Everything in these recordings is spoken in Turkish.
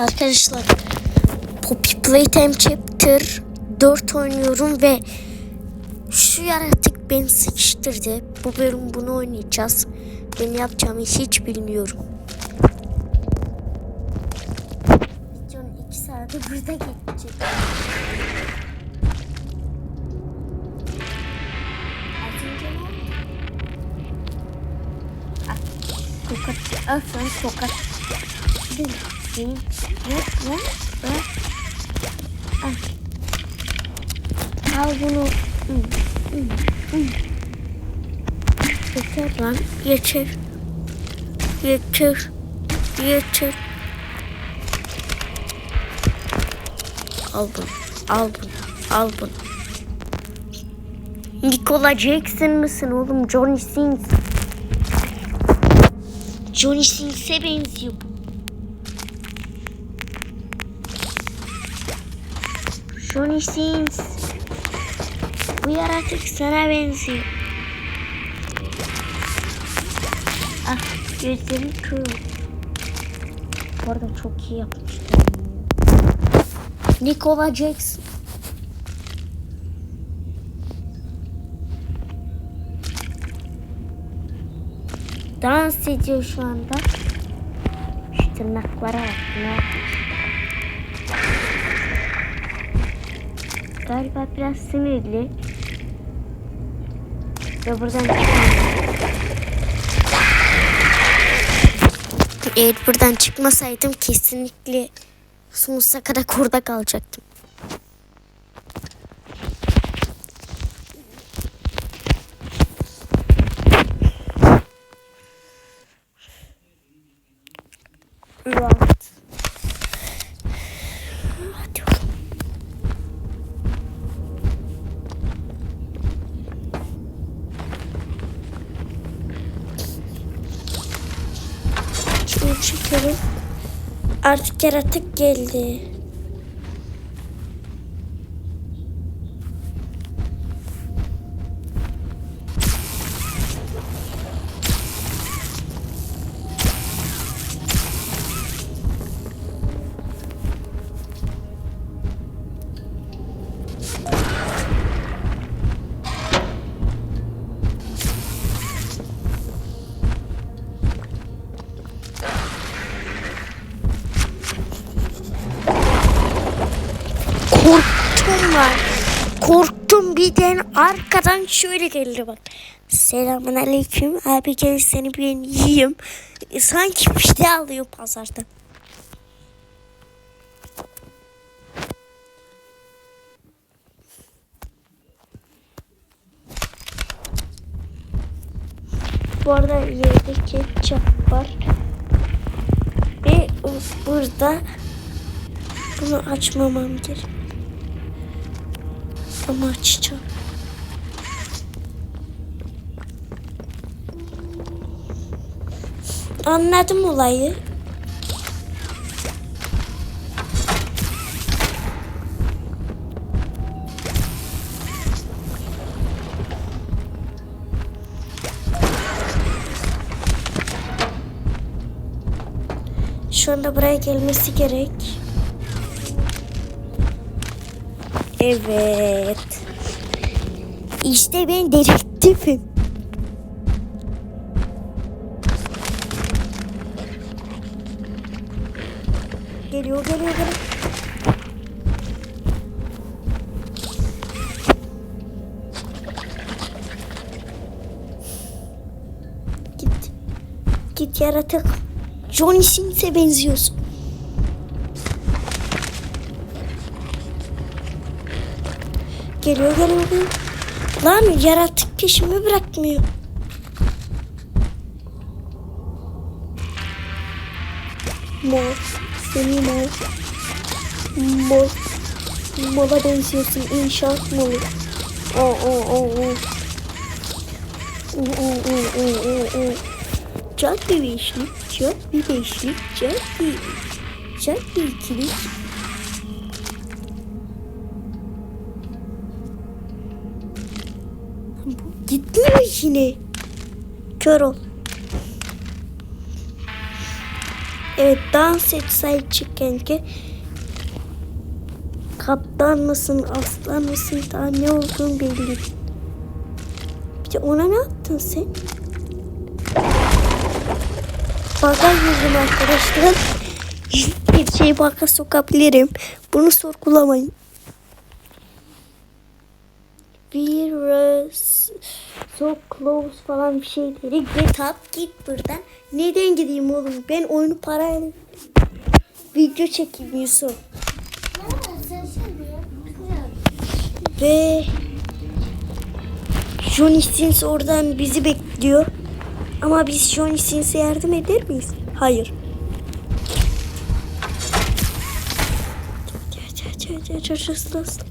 Arkadaşlar Poppy Playtime Chapter 4 oynuyorum ve şu yaratık beni sıkıştırdı. Bu bölüm bunu oynayacağız. Ben yapacağımı hiç bilmiyorum. Videonun 2 saati burada geçecek. Ah sen tokat. Değil. Değil. Ne? Ah. Al bunu. Yeter lan. Yeter. Yeter. Yeter. Al bunu. Al bunu. Al bunu. Nikola Jackson mısın oğlum? Johnny Sins. Johnny Sins'e benziyor bu. Johnny Sins. Bu sana benziyor. Ah gözlerim kör. Bu arada çok iyi yapmışlar. Nikola Jackson. Dans ediyor şu anda. Şu tırnaklara bak. Galiba biraz sinirli. Ve buradan. Eğer buradan çıkmasaydım kesinlikle sonsuza kadar kurda kalacaktım. Rahat. Hadi oğlum. Şunu çekelim. Artık yaratık geldi. Birden arkadan şöyle geldi bak. Selamun aleyküm. Abi gel seni ben yiyeyim. E, Sanki bir şey alıyor pazardan. Bu arada yerde ketçap var. Ve burada bunu açmamam gerek. Ama açacağım. Anladım olayı. Şu anda buraya gelmesi gerek. Evet. İşte ben dedektifim. Geliyor, geliyor, geliyor. Git. Git yaratık. Johnny Sins'e benziyorsun. Geliyor geliyor geliyor. Lan yaratık peşimi bırakmıyor. Mor. Seni mor. Mor. Mola benziyorsun inşaat moru. O o o o. O o o o o o. Çok bir beşlik, çok bir beşlik, çok bir, çok bir ikilik. Yine. Kör ol. Evet dans et Selçuk kanka. Kaptan mısın, aslan mısın daha ne olduğunu belli. Bir de ona ne yaptın sen? Baga girdim arkadaşlar. Bir şey baka sokabilirim. Bunu sorgulamayın. Were so close falan bir şeyleri. Get up git buradan. Neden gideyim oğlum? Ben oyunu parayla video çekeyim Yusuf. Ve Johnny Sins oradan bizi bekliyor. Ama biz Johnny Sins'e yardım eder miyiz? Hayır. Gel gel gel gel gel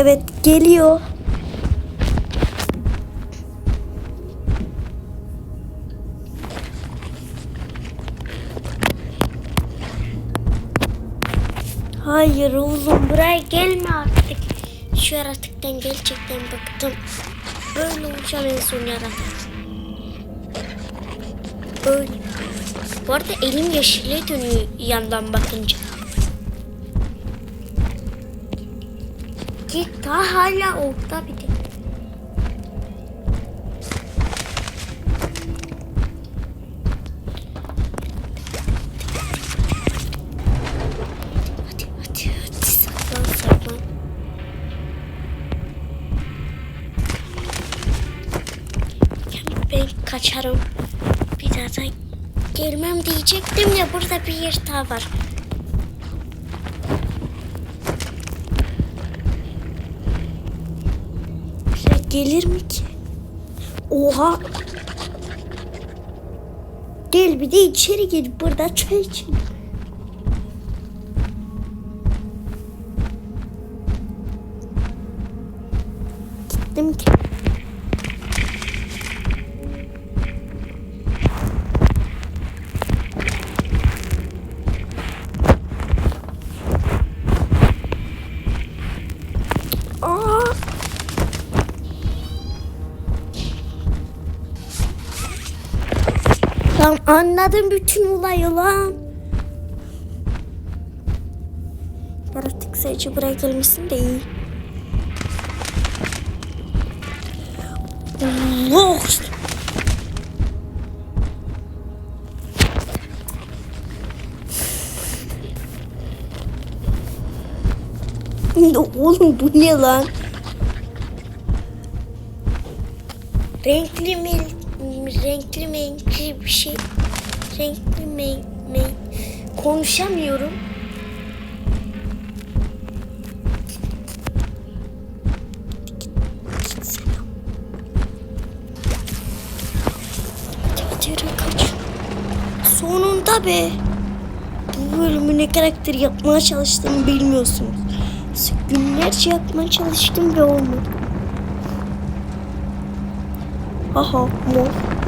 Evet geliyor. Hayır oğlum buraya gelme artık. Şu yaratıktan gerçekten bıktım. Böyle olacağım en son yaratık. Böyle. Bu arada elim yeşile dönüyor yandan bakınca. Daha hala orada bir Ben kaçarım. Bir daha da gelmem diyecektim ya burada bir yer daha var. Buraya gelir mi ki? Oha. Gel bir de içeri gir. Burada çay için. Anladım bütün olayı lan. Yaratık sayıcı buraya gelmesin de iyi. Allah! Oğlum bu ne lan? Renkli mi? Renkli mi? Renkli bir şey. Renkli mi? mi? Konuşamıyorum. Sonunda be. Bu bölümü ne karakter yapmaya çalıştığımı bilmiyorsunuz. Günlerce yapmaya çalıştım ve olmadı. Aha. Mor.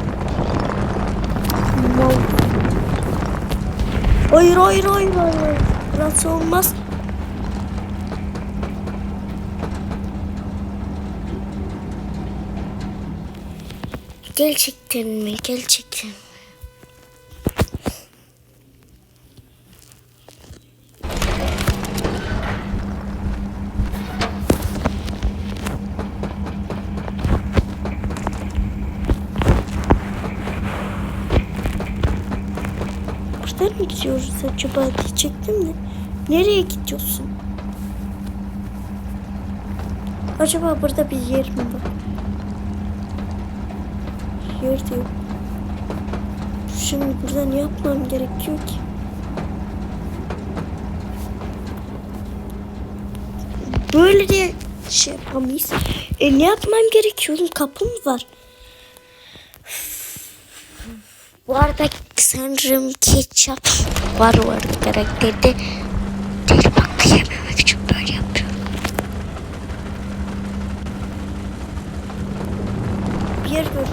Hayır hayır hayır hayır. Burası olmaz. Gerçekten mi? Gerçekten mi? Mı gidiyoruz acaba diyecektim de. Nereye gidiyorsun? Acaba burada bir yer mi var? Yer de yok. Şimdi burada ne yapmam gerekiyor ki? Böyle de şey yapamayız. E ne yapmam gerekiyor? Kapı mı var? Bu arada sanırım ketçap var o arada karakterde. Değil bak yememek için böyle yapıyorum. Bir yer gör.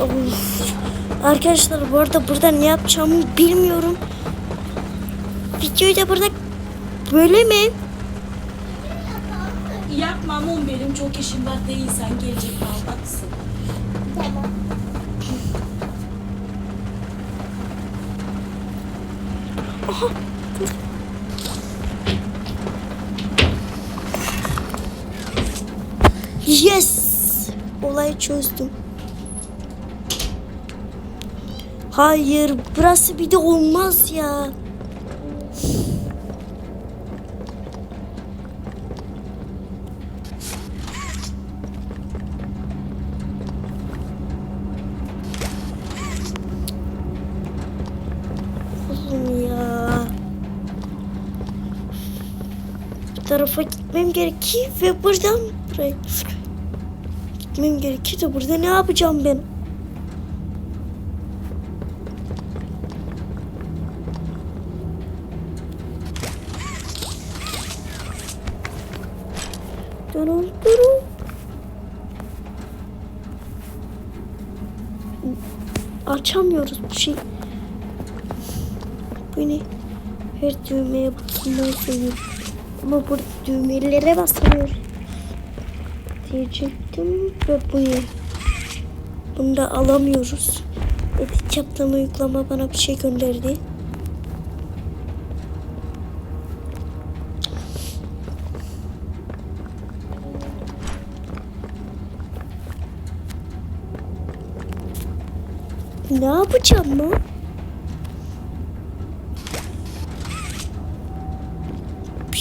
Of. Arkadaşlar bu arada burada ne yapacağımı bilmiyorum. Videoyu da burada böyle mi? Yapmam on benim çok işim var değilsen gelecek kalmaksın. Tamam. Aha. Yes! Olayı çözdüm. Hayır, burası bir de olmaz ya. Tarafa gitmem gerekiyor ve buradan buraya gitmem gerekiyor da burada ne yapacağım ben? Durun durun. Açamıyoruz bu şey. Bu ne? Her düğmeye basılmayı seviyorum. Ama burada düğmelere basamıyoruz. Diyecektim ve bu ne? Bunu da alamıyoruz. Edit yaptığım uygulama bana bir şey gönderdi. Ne yapacağım mı?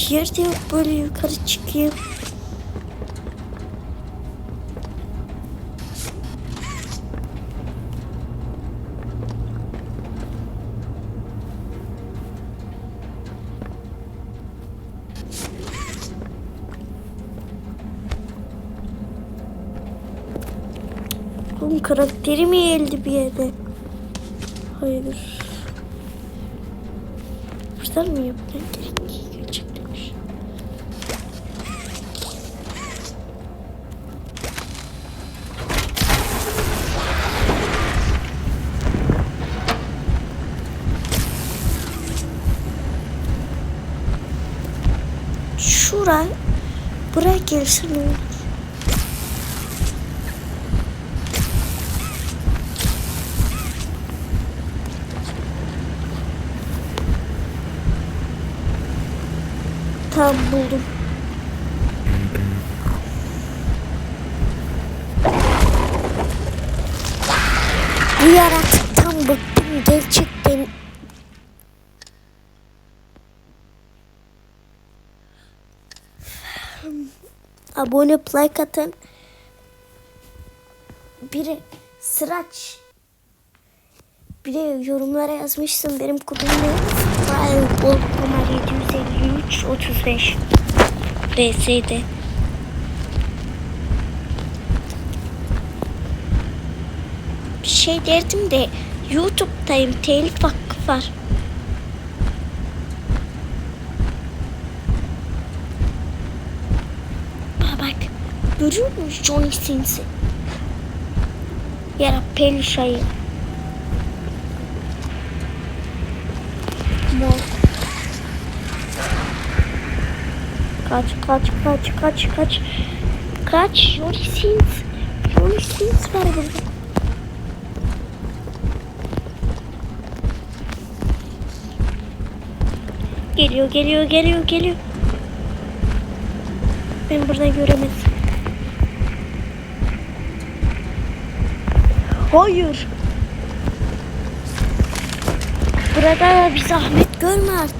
Bir yerde yok böyle yukarı çıkayım. Oğlum karakteri mi geldi bir yere? Hayır. Buradan mı yapmam gerçekten? Ne olur? Tamam buldum. Bu yaratıktan Abone like atın. Biri sıraç. Biri yorumlara yazmışsın benim kodum ne? Fireball Komar 753 35 BS'de. Bir şey derdim de YouTube'dayım telif hakkı var. Aa bak görüyor musun Johnny Sins'i? Yara pelişayı. Mor. Kaç kaç kaç kaç kaç. Kaç Johnny Sins. Johnny Sins var burada. Geliyor geliyor geliyor geliyor. Ben burada göremedim. Hayır. Burada bir zahmet görme artık.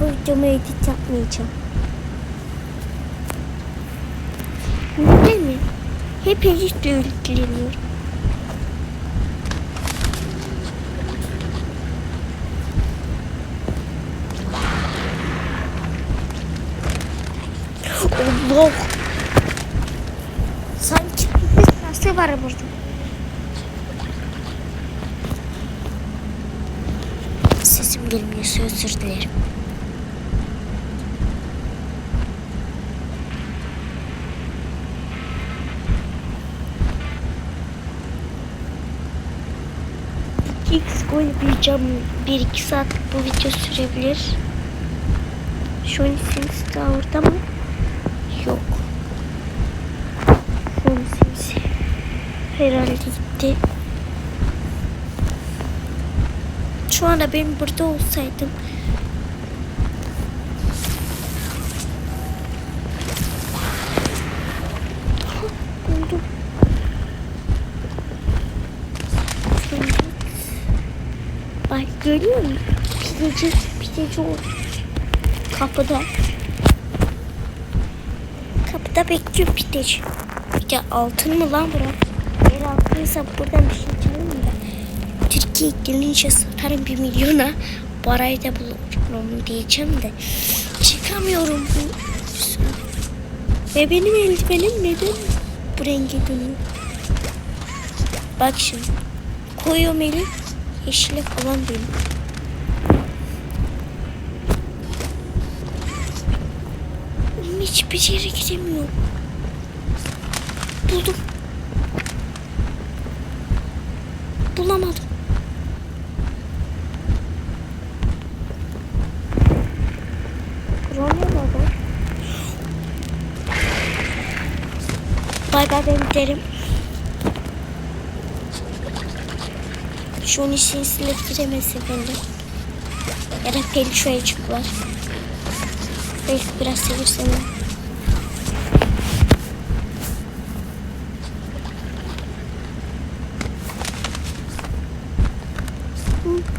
Videomu edit yapmayacağım. Değil mi? Hep editle ilgileniyorum. Allah! Sanki bir sesi var burada. gelmiyorsa özür dilerim. X gol yapacağım. 1-2 saat bu video sürebilir. Şu an Sims orada mı? Yok. Şu an Sims herhalde gitti. Şu anda ben burada olsaydım buldum. Bak görüyor musun? Pideci, pideci o. Kapıda. Kapıda bekliyor pideci. Bir de altın mı lan bura? Altınsa buradan bir şey çalayım da. Türkiye gelince satarım bir milyona. Parayı da bulurum diyeceğim de. Çıkamıyorum. Ve benim eldivenim neden bu renge dönüyor? Bak şimdi. Koyuyorum eli. Yeşile falan dönüyor. Hiçbir yere gidemiyorum. Buldum. Bulamadım. Bay bay ben giderim. İşin silet giremez efendim. Ya da peluşaya çıktılar. Belki biraz sevirsem.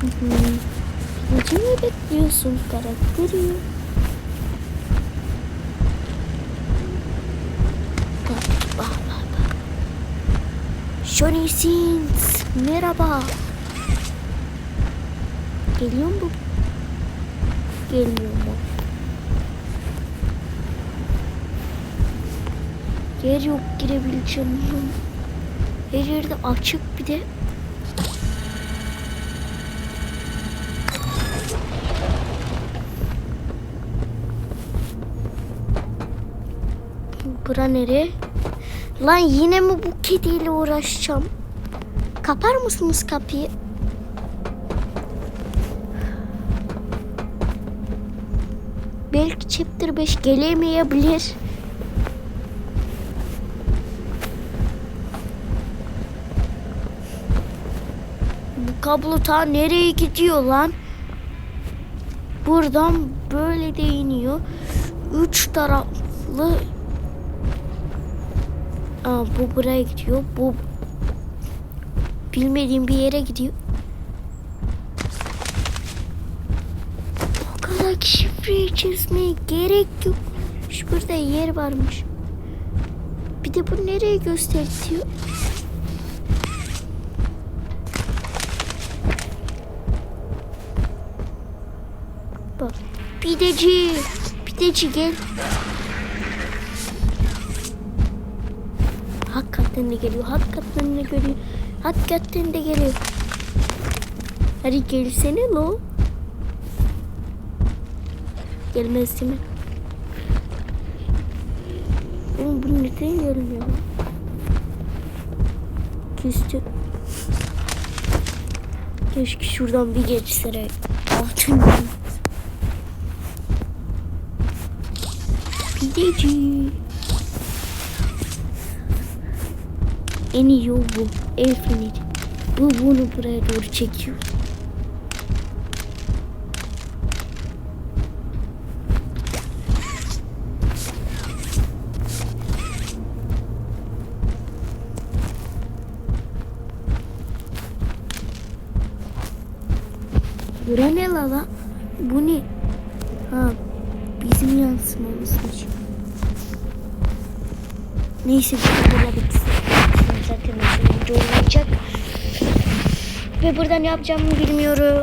Gece mi bekliyorsun karakteri? Bak bak bak bak. Johnny Sins. Merhaba. Geliyor mu? Gelmiyor mu? Yer yok girebileceğim. Her yerde açık bir de. Bura nere? Lan yine mi bu kediyle uğraşacağım? Kapar mısınız kapıyı? Belki chapter 5 gelemeyebilir. Bu kablo ta nereye gidiyor lan? Buradan böyle de iniyor. Üç taraflı Aa, bu buraya gidiyor. Bu bilmediğim bir yere gidiyor. O kadar şifreyi çizmeye gerek yok. Şu burada yer varmış. Bir de bu nereye gösteriyor? Bak. Pideci. Pideci gel. De geliyor. Hakikaten de geliyor. Hakikaten de geliyor. Hadi gelsene lo. Gelmez değil mi? Oğlum bu neden gelmiyor? Küstü. Keşke şuradan bir geçsene. Altın. Pideci. En iyi yol bu. El feneri. Bu bunu buraya doğru çekiyor. Bura ne la la? Bu ne? Ha bizim yansımamızmış. Neyse bu burada bitsin. Ve burada ne yapacağımı bilmiyorum.